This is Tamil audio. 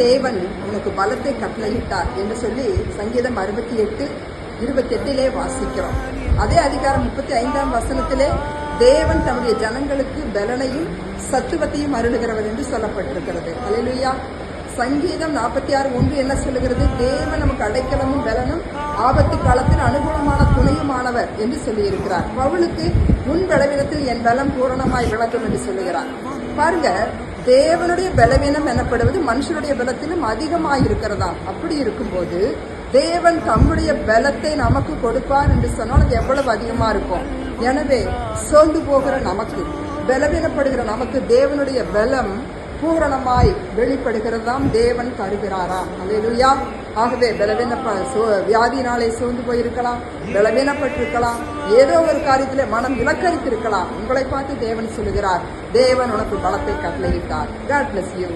தேவன் உனக்கு பலத்தை கட்டளையிட்டார் என்று சொல்லி சங்கீதம் அறுபத்தி எட்டு இருபத்தி எட்டிலே வாசிக்கிறோம். அதே அதிகாரம் முப்பத்தி ஐந்தாம் வசனத்திலே தேவன் தம்முடைய ஜனங்களுக்கு பலனையும் சத்துவத்தையும் அருளுகிறவர் என்று சொல்லப்பட்டிருக்கிறது. அலையிலுயா சங்கீதம் நாற்பத்தி ஆறு ஒன்று என்ன சொல்லுகிறது? தேவன் நமக்கு அடைக்கலமும் பலனும் ஆபத்து காலத்தில் அனுகூலமான துணையுமானவர் என்று சொல்லியிருக்கிறார். பவுலுக்கு உன் பலவீனத்தில் என் பலம் பூரணமாய் விளக்கும் என்று சொல்லுகிறார். பாருங்க தேவனுடைய பலவீனம் எனப்படுவது மனுஷனுடைய பலத்திலும் அதிகமாக இருக்கிறதா அப்படி இருக்கும்போது தேவன் தம்முடைய பலத்தை நமக்கு கொடுப்பார் என்று சொன்னால் அது எவ்வளவு அதிகமாக இருக்கும்? எனவே சோர்ந்து போகிற நமக்கு பலவீனப்படுகிற நமக்கு தேவனுடைய பலம் பூரணமாய் வெளிப்படுகிறதாம் தேவன் தருகிறாராம் அல்லேலூயா ஆகவே பலவீனப்ப சோ- வியாதியினாலே சோர்ந்து போயிருக்கலாம் பலவீனப்பட்டிருக்கலாம் ஏதோ ஒரு காரியத்தில் மனம் இலக்கரித்திருக்கலாம். உங்களை பார்த்து தேவன் சொல்லுகிறார். தேவன் உனக்கு பலத்தை கட்டளையிட்டார். God bless you